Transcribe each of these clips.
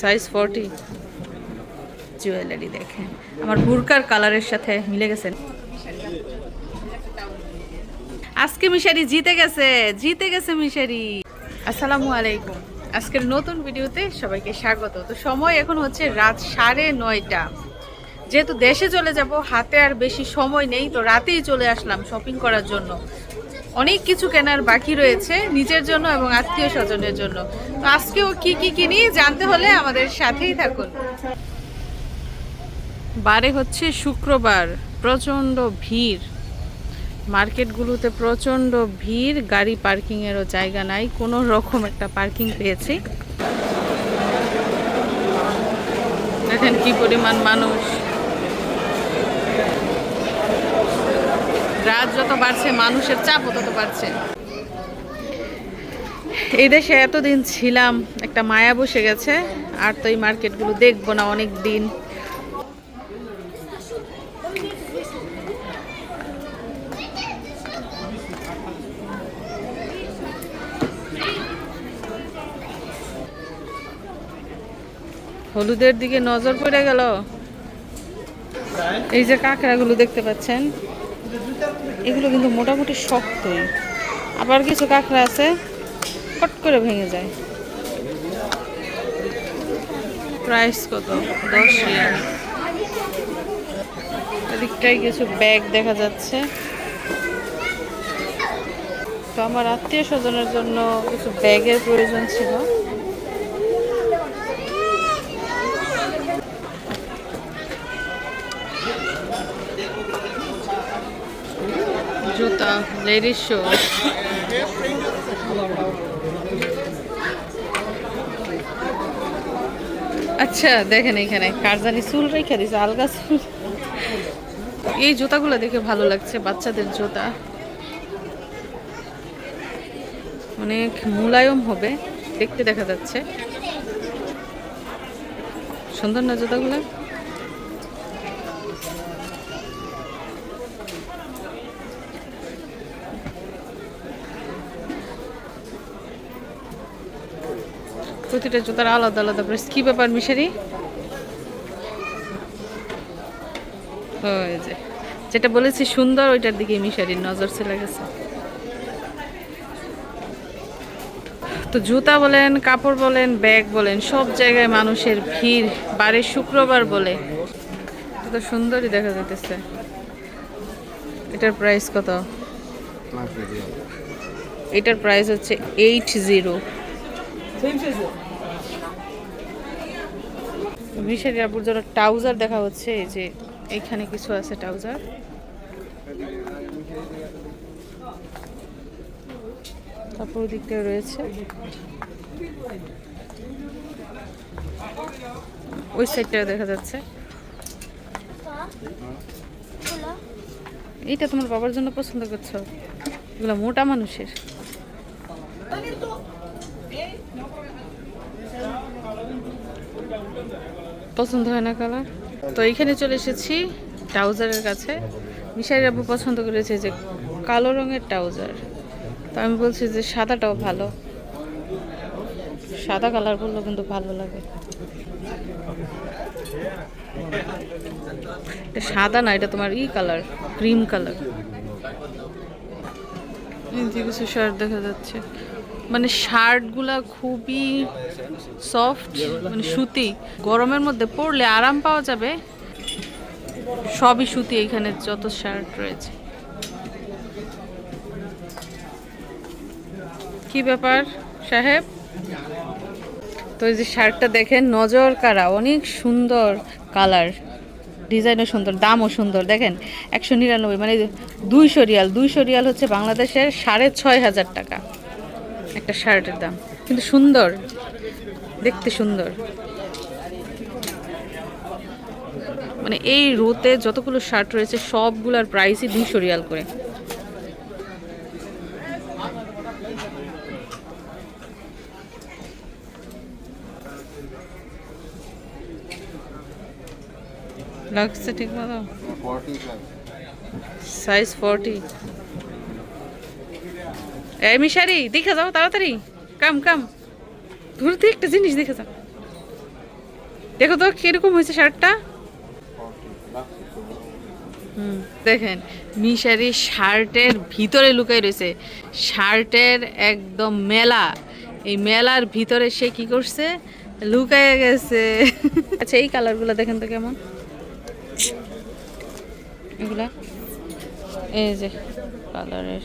Size forty jewellery দেখেন। আমার বুরকার কালারের সাথে মিলে গেছে। আজকে মিশারি জিতে গেছে জিতে গেছে মিশারি। আসসালামু আলাইকুম। আজকের নতুন ভিডিওতে সবাইকে স্বাগত। তো সময় এখন হচ্ছে রাত সাড়ে নয়টা। যেহেতু দেশে চলে যাব, হাতে আর বেশি সময় নেই, তো রাতেই চলে আসলাম শপিং করার জন্য। অনেক কিছু কেনার বাকি রয়েছে নিজের জন্য এবং আত্মীয় স্বজনের জন্য। তো আজকেও কি কি কিনি জানতে হলে আমাদের সাথেই থাকুন। বারে হচ্ছে শুক্রবার, প্রচণ্ড ভিড়। মার্কেটগুলোতে প্রচণ্ড ভিড়, গাড়ি পার্কিংয়েরও জায়গা নাই, কোনো রকম একটা পার্কিং পেয়েছি। দেখেন কি পরিমাণ মানুষ। রাত যত বাড়ছে, মানুষের চাপও তত বাড়ছে। এই দেশে এতদিন ছিলাম, একটা মায়া বসে গেছে, আর তো এই মার্কেটগুলো দেখব না অনেক দিন হলুদের দিকে নজর পড়ে গেল। এই যে কাঁকড়াগুলো দেখতে পাচ্ছেন। এগুলো কিন্তু মোটামুটি শক্তই। আবার কিছু কাঁকড়া আছে ফট করে ভেঙে যায়। প্রাইস কত? দশ রিয়াল এদিকটাই কিছু ব্যাগ দেখা যাচ্ছে। তো আমার আত্মীয় স্বজনের জন্য কিছু ব্যাগের প্রয়োজন ছিল জুতা লেডিস শো আচ্ছা দেখেন এখানে কারজানি চুল রেখে দিছে, আলগা চুল। এই জুতাগুলো দেখে ভালো লাগছে, বাচ্চাদের জুতা। অনেক মুলায়ম হবে, দেখতে দেখা যাচ্ছে। সুন্দর না জুতাগুলো? প্রতিটা জুতার আলাদা আলাদা প্রাইস কি ব্যাপার মিশারি? ওই যে যেটা বলেছি সুন্দর ওইটার দিকে মিশারির নজর চলে গেছে। তো জুতা বলেন কাপড় বলেন ব্যাগ বলেন সব জায়গায় মানুষের ভিড়। বারে শুক্রবার বলে। তো সুন্দরই দেখা যেতেছে এটার প্রাইস কত? এটার প্রাইস হচ্ছে এইট জিরো মিশারি আপুর জন্য ট্রাউজার দেখা হচ্ছে, এই যে এখানে কিছু আছে ট্রাউজার। তারপর দিকটা রয়েছে। ওই সাইডটা দেখা যাচ্ছে। এইটা তোমার বাবার জন্য পছন্দ করছ? এগুলো মোটা মানুষের। পছন্দ হয় না কালার? তো এইখানে চলে এসেছি ট্রাউজারের কাছে। মিশাইর আব্বু পছন্দ করেছে যে কালো রঙের ট্রাউজার। তো আমি বলছি যে সাদাটাও ভালো। সাদা কালার করলেও কিন্তু ভালো লাগে। এটা সাদা না, এটা তোমার ই কালার, ক্রিম কালার। কিছু শার্ট দেখা যাচ্ছে। মানে শার্টগুলা খুবই সফট মানে সুতি। গরমের মধ্যে পরলে আরাম পাওয়া যাবে। সবই সুতি, এখানে যত শার্ট রয়েছে। কি ব্যাপার, সাহেব? তো এই যে শার্টটা দেখেন, নজর কারা অনেক সুন্দর কালার। ডিজাইনও সুন্দর, দামও সুন্দর। দেখেন, একশো নিরানব্বই মানে দুইশো রিয়াল দুইশো রিয়াল হচ্ছে বাংলাদেশের সাড়ে ছয় হাজার টাকা। একটা শার্টের দাম। কিন্তু সুন্দর। দেখতে সুন্দর। মানে এই রোতে যতগুলো শার্ট রয়েছে সবগুলোর প্রাইসই দুইশো রিয়াল করে। লাগছে ঠিক মতো? সাইজ ফর্টি এই মিশারি, দেখে যাও তাড়াতাড়ি। কাম কাম। ধরতে একটা জিনিস দেখে যাও দেখো তো কীরকম হয়েছে শার্টটা। হুম, দেখেন, মিশারি শার্টের ভিতরে লুকাই রয়েছে। শার্টের একদম মেলা। এই মেলার ভিতরে সে কি করছে? লুকায় গেছে। আচ্ছা এই কালারগুলো দেখেন তো কেমন। এগুলা। এই যে, কালারের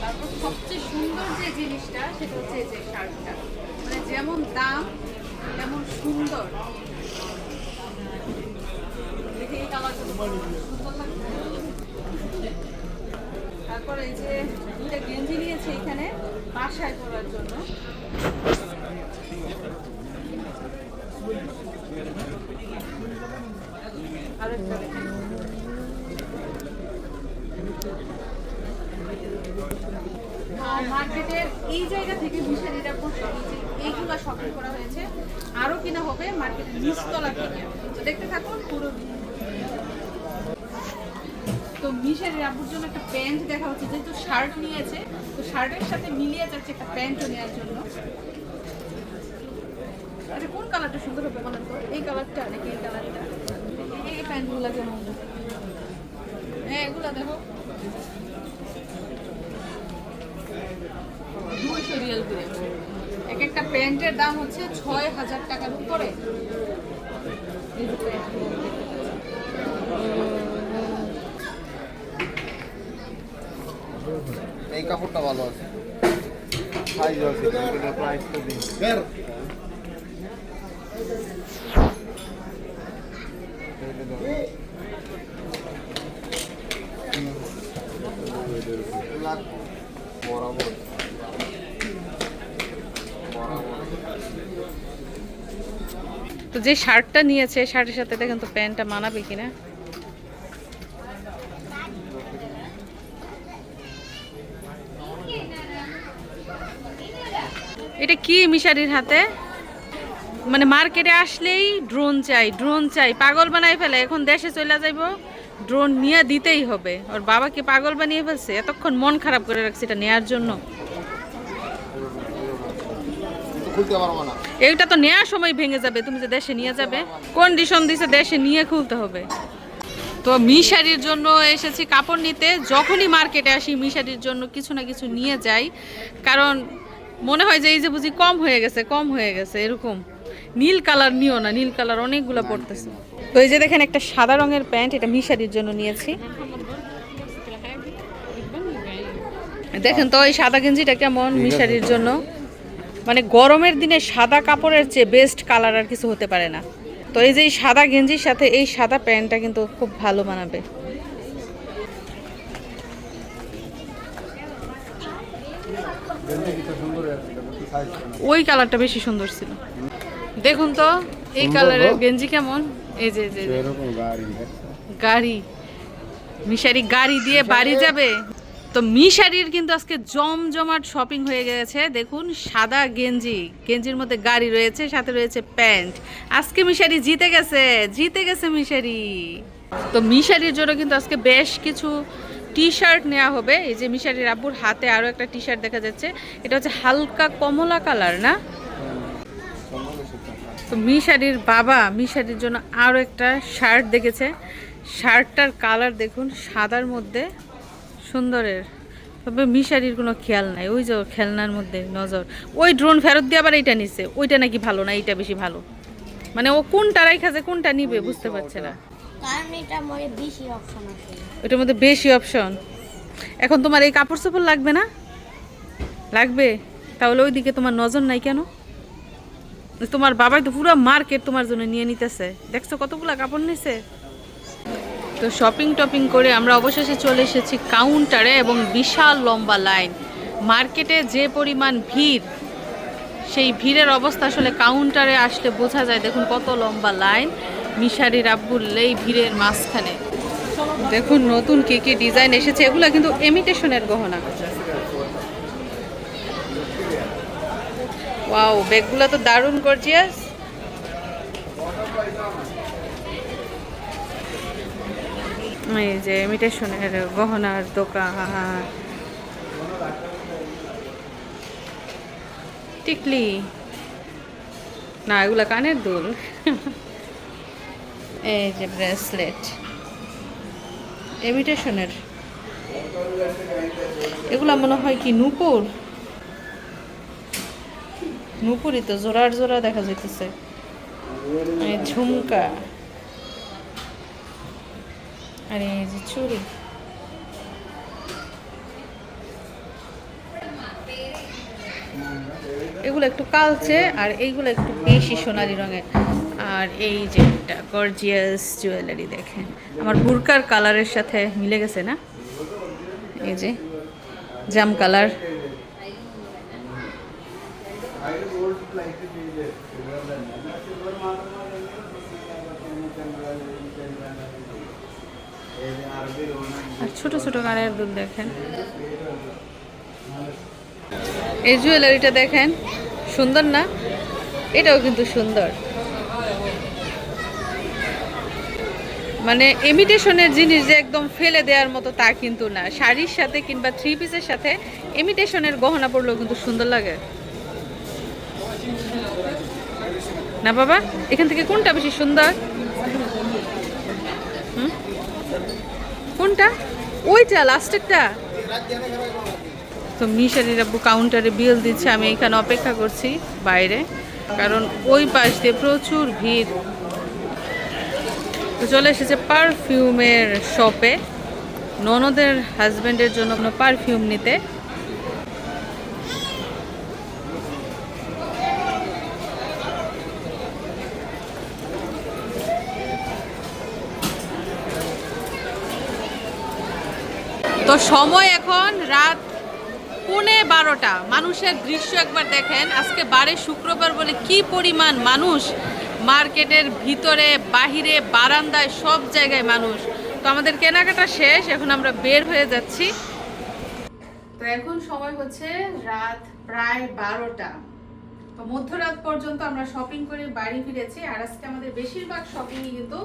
তারপর সবচেয়ে সুন্দর যে জিনিসটা, সেটা হচ্ছে যে শার্টটা। মানে যেমন দাম, তেমন সুন্দর। তারপর এই যে দুইটা গেঞ্জি নিয়েছে এখানে, বাসায় পরার জন্য। আরেকটা দেখেন। আহ, মার্কেটের এই জায়গা থেকে মিশারিরা পড়ছে এইগুলা শপিং করা হয়েছে। আরও কিনা হবে মার্কেটের নিচতলা থেকে। দেখতে থাকুন পুরো। তো মিশারির আব্বুর জন্য একটা প্যান্ট দেখা হচ্ছে, যেহেতু শার্ট নিয়েছে, তো শার্টের সাথে মিলিয়ে যাচ্ছে একটা প্যান্টও নেওয়ার জন্য। আরে কোন কালারটা সুন্দর হবে বলেন তো? এই কালারটা নাকি এই কালারটা? এই প্যান্টগুলো কেমন হ্যাঁ এগুলো দেখো। রিয়াল করে এক একটা প্যান্টের দাম হচ্ছে ছয় হাজার টাকার উপরে। এই কাপড়টা ভালো আছে। সাইজ আছে কিন্তু প্রাইসটা দিন বরাবর। তো যে শার্টটা নিয়েছে, শার্টের সাথে দেখেন তো প্যান্টটা মানাবে কিনা। এটা কি মিশারির হাতে? মানে মার্কেটে আসলেই ড্রোন চাই ড্রোন চাই। পাগল বানাই ফেলে, এখন দেশে চলে যাইব ড্রোন নিয়ে দিতেই হবে। ওর বাবাকে পাগল বানিয়ে ফেলছে, এতক্ষণ মন খারাপ করে রাখছে এটা নেয়ার জন্য কিন্তু খুলতে পারব না। এইটা তো নেওয়ার সময় ভেঙে যাবে, তুমি যে দেশে নিয়ে যাবে। কন্ডিশন দিছে দেশে নিয়ে খুলতে হবে। তো মিশারির জন্য এসেছি কাপড় নিতে। যখনই মার্কেটে আসি, মিশারির জন্য কিছু না কিছু নিয়ে যাই। কারণ মনে হয় যে এই যে বুঝি কম হয়ে গেছে, কম হয়ে গেছে, এরকম। নীল কালার নিও না, নীল কালার অনেকগুলো পড়তেছে তো এই যে দেখেন একটা সাদা রঙের প্যান্ট, এটা মিশারির জন্য নিয়েছি। দেখেন তো এই সাদা গেঞ্জিটা কেমন মিশারির জন্য। মানে গরমের দিনে সাদা কাপড়ের চেয়ে বেস্ট কালার আর কিছু হতে পারে না। তো এই যে এই সাদা গেঞ্জির সাথে এই সাদা প্যান্টটা কিন্তু খুব ভালো মানাবে। ওই কালারটা বেশি সুন্দর ছিল। দেখুন তো এই কালারের গেঞ্জি কেমন? এই যে গাড়ি। মিশারি গাড়ি দিয়ে বাড়ি যাবে? তো মিশারির কিন্তু আজকে জমজমাট শপিং হয়ে গেছে। দেখুন, সাদা গেঞ্জি, গেঞ্জির মধ্যে গাড়ি রয়েছে, সাথে রয়েছে প্যান্ট। আজকে মিশারি জিতে গেছে জিতে গেছে মিশারি। তো মিশারির জন্য কিন্তু আজকে বেশ কিছু টি শার্ট নেওয়া হবে। এই যে মিশারির আব্বুর হাতে আরও একটা টি শার্ট দেখা যাচ্ছে। এটা হচ্ছে হালকা কমলা কালার, না? তো মিশারির বাবা মিশারির জন্য আরও একটা শার্ট দেখেছে। শার্টটার কালার দেখুন, সাদার মধ্যে। সুন্দরের। তবে মিশারির কোনো খেয়াল নাই ওই যে খেলনার মধ্যে নজর। ওই ড্রোন ফেরত দিয়ে আবার এইটা নিচ্ছে ওইটা নাকি ভালো না এইটা বেশি ভালো। মানে ও কোনটা রাইখা যে কোনটা নিবে বুঝতে পারছে না। কারণ এটা বেশি অপশন আছে। ওইটার মধ্যে বেশি অপশন এখন তোমার এই কাপড় চোপড় লাগবে না? লাগবে? তাহলে ওইদিকে তোমার নজর নাই কেন? তোমার বাবাই তো পুরো মার্কেট তোমার জন্য নিয়ে নিতেছে। দেখছ কতগুলা কাপড় নিছে? তো শপিং টপিং করে আমরা অবশেষে চলে এসেছি কাউন্টারে এবং বিশাল লম্বা লাইন মার্কেটে যে পরিমাণ ভিড়, সেই ভিড়ের অবস্থা আসলে কাউন্টারে আসলে বোঝা যায়। দেখুন কত লম্বা লাইন মিশারি আব্বুল এই ভিড়ের মাঝখানে। দেখুন নতুন কি কি ডিজাইন এসেছে, এগুলো কিন্তু এমিটেশনের গহনা। ওয়াও ব্যাগগুলো তো দারুণ গর্জিয়াস এই যে ইমিটেশনের গহনার দোকান টিকলি। না, এগুলা কানের দুল। এই যে ব্রেসলেট ইমিটেশনের এগুলা মনে হয় কি নূপুর? নূপুরই তো, জোড়ার জোড়া দেখা যাইতেছে। এই ঝুমকা। আর এই যে চুড়ি এগুলো একটু কালচে, আর এইগুলো একটু বেশি সোনালি রঙের। আর এই যে একটা গর্জিয়াস জুয়েলারি দেখেন। আমার বুরকার কালারের সাথে মিলে গেছে না? এই যে জাম কালার আর ছোট ছোট কানের দুল দেখেন। এই জুয়েলারিটা দেখেন, সুন্দর না? এটাও কিন্তু সুন্দর। মানে ইমিটেশনের জিনিস যে একদম ফেলে দেওয়ার মতো তা কিন্তু না। শাড়ির সাথে কিংবা থ্রি পিসের সাথে ইমিটেশনের গহনা পরলেও কিন্তু সুন্দর লাগে। না বাবা, এখান থেকে কোনটা বেশি সুন্দর? হুম? কোনটা? ওইটা লাস্টেরটা তো মিশারির আব্বু কাউন্টারে বিল দিচ্ছে, আমি এখানে অপেক্ষা করছি বাইরে, কারণ ওই পাশ দিয়ে প্রচুর ভিড়। তো চলে এসেছে পারফিউমের শপে ননদের হাজব্যান্ডের জন্য পারফিউম নিতে। তো সময় এখন রাত পৌনে বারোটা। মানুষের দৃশ্য একবার দেখেন, আজকে বারে শুক্রবার বলে কি পরিমাণ মানুষ মার্কেটের ভিতরে, বাহিরে, বারান্দায়, সব জায়গায় মানুষ। তো আমাদের কেনাকাটা শেষ, এখন আমরা বের হয়ে যাচ্ছি। তো এখন সময় হচ্ছে রাত প্রায় বারোটা। তো মধ্যরাত পর্যন্ত আমরা শপিং করে বাড়ি ফিরেছি, আর আজকে আমাদের বেশিরভাগ শপিংই কিন্তু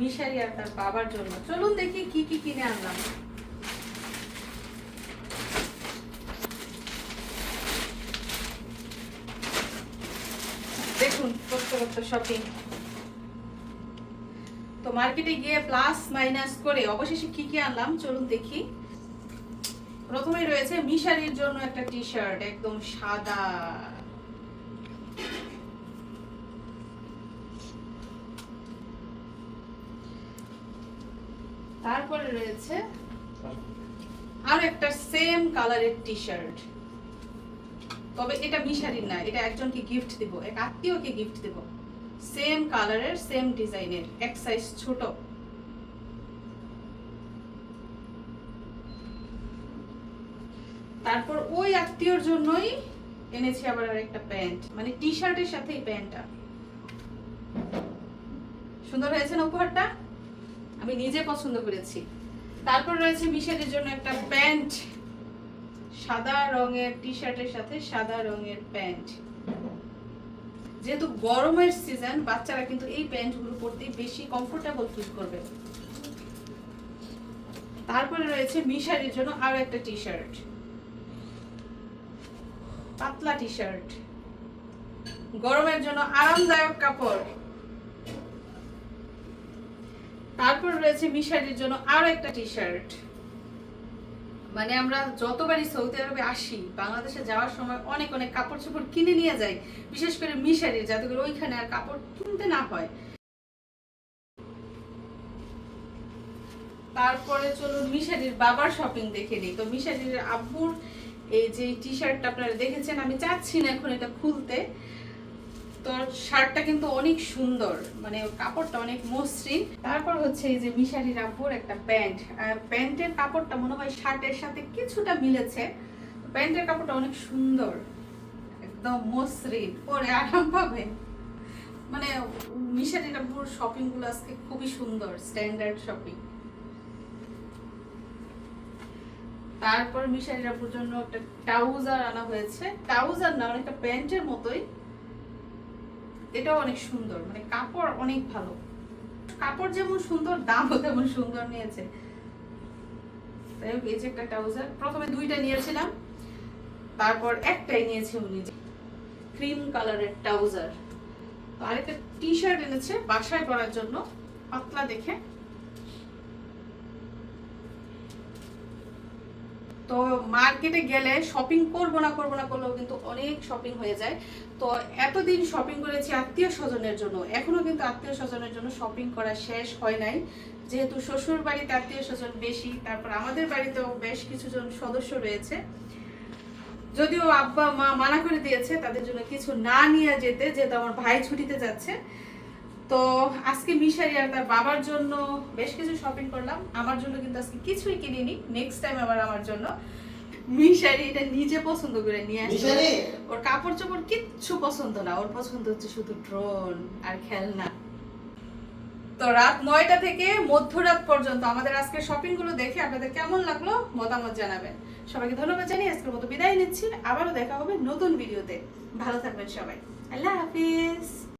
মিশারি আর তার বাবার জন্য। চলুন দেখি কি কি কিনে আনলাম। দেখুন শপিং তো মার্কেটে গিয়ে প্লাস মাইনাস করে অবশেষে কি কি আনলাম? চলুন দেখি। প্রথমেই রয়েছে মিশারির জন্য একটা টি শার্ট একদম সাদা। তারপরে রয়েছে আর একটা সেম কালারের টি শার্ট তবে এটা মিশারির না, এটা একজনকে গিফট দিব, এক আত্মীয়কে গিফট দিব। সেম কালারের সেম ডিজাইনের এক সাইজ ছোট। তারপর ওই আত্মীয়র জন্যই এনেছি আবার আর একটা প্যান্ট মানে টি শার্টের সাথে এই প্যান্টটা। সুন্দর হয়েছে না উপহারটা? আমি নিজে পছন্দ করেছি। তারপর রয়েছে মিশারির জন্য একটা প্যান্ট। সাদা রঙের টি শার্টের সাথে সাদা রঙের প্যান্ট। যেহেতু গরমের সিজন, বাচ্চারা কিন্তু এই প্যান্টগুলো পরতে বেশি কমফোর্টেবল ফিল করবে। তারপরে রয়েছে মিশারির জন্য আরও একটা টি শার্ট পাতলা টি শার্ট গরমের জন্য আরামদায়ক কাপড়। তারপর রয়েছে মিশারির জন্য আরও একটা টি শার্ট মানে আমরা যতবারই সৌদি আরবে আসি, বাংলাদেশে যাওয়ার সময় অনেক অনেক কাপড় চোপড় কিনে নিয়ে যাই, বিশেষ করে মিশারির যাতে করে ওইখানে আর কাপড় কিনতে না হয়। তারপরে চলুন মিশারির বাবার শপিং দেখে নিই। তো মিশারির আব্বুর এই যে টি শার্টটা আপনারা দেখেছেন, আমি চাচ্ছি না এখন এটা খুলতে। তো শার্টটা কিন্তু অনেক সুন্দর মানে কাপড়টা অনেক মসৃণ। তারপর হচ্ছে এই যে মিশারি রাব্বুর একটা প্যান্ট। প্যান্টের কাপড়টা মনে হয় শার্টের সাথে কিছুটা মিলেছে। প্যান্টের কাপড়টা অনেক সুন্দর, একদম মসৃণ, পরে আরাম পাবে। মানে মিশারির রামপুর শপিংগুলো আজকে খুবই সুন্দর স্ট্যান্ডার্ড শপিং তারপর মিশারির আপুর জন্য একটা ট্রাউজার আনা হয়েছে। ট্রাউজার না, অনেকটা প্যান্টের মতোই। এটাও অনেক সুন্দর মানে কাপড় অনেক ভালো। কাপড় যেমন সুন্দর দামও তেমন সুন্দর নিয়েছে। তাই হোক, এই যে একটা ট্রাউজার প্রথমে দুইটা নিয়েছিলাম তারপর একটাই নিয়েছে উনি ক্রিম কালারের ট্রাউজার আরেকটা টি শার্ট এনেছে বাসায় পরার জন্য পাতলা দেখে। তো মার্কেটে গেলে শপিং করব না করব না করলেও কিন্তু অনেক শপিং হয়ে যায়। তো এতদিন শপিং করেছি আত্মীয় স্বজনের জন্য। এখনও কিন্তু আত্মীয় স্বজনের জন্য শপিং করা শেষ হয় নাই। যেহেতু শ্বশুর বাড়িতে আত্মীয় স্বজন বেশি, তারপর আমাদের বাড়িতেও বেশ কিছু জন সদস্য রয়েছে। যদিও আব্বা, মা মানা করে দিয়েছে তাদের জন্য কিছু না নিয়ে যেতে, যেহেতু আমার ভাই ছুটিতে যাচ্ছে। তো আজকে মিশারি আর তার বাবার জন্য বেশ কিছু শপিং করলাম। আমার জন্য কিন্তু আজকে কিছুই কিনিনি। নেক্সট টাইম আবার আমার জন্য মিশারি এটা নিজে পছন্দ করে নিয়ে আসে ওর কাপড় চোপড় কিচ্ছু পছন্দ না। ওর পছন্দ হচ্ছে শুধু ড্রোন আর খেলনা। তো রাত নয়টা থেকে মধ্যরাত পর্যন্ত আমাদের আজকে শপিংগুলো দেখে আপনাদের কেমন লাগল মতামত জানাবেন। সবাইকে ধন্যবাদ জানিয়ে আজকের মতো বিদায় নিচ্ছি। আবারও দেখা হবে নতুন ভিডিওতে ভালো থাকবেন সবাই। আল্লাহ হাফিজ।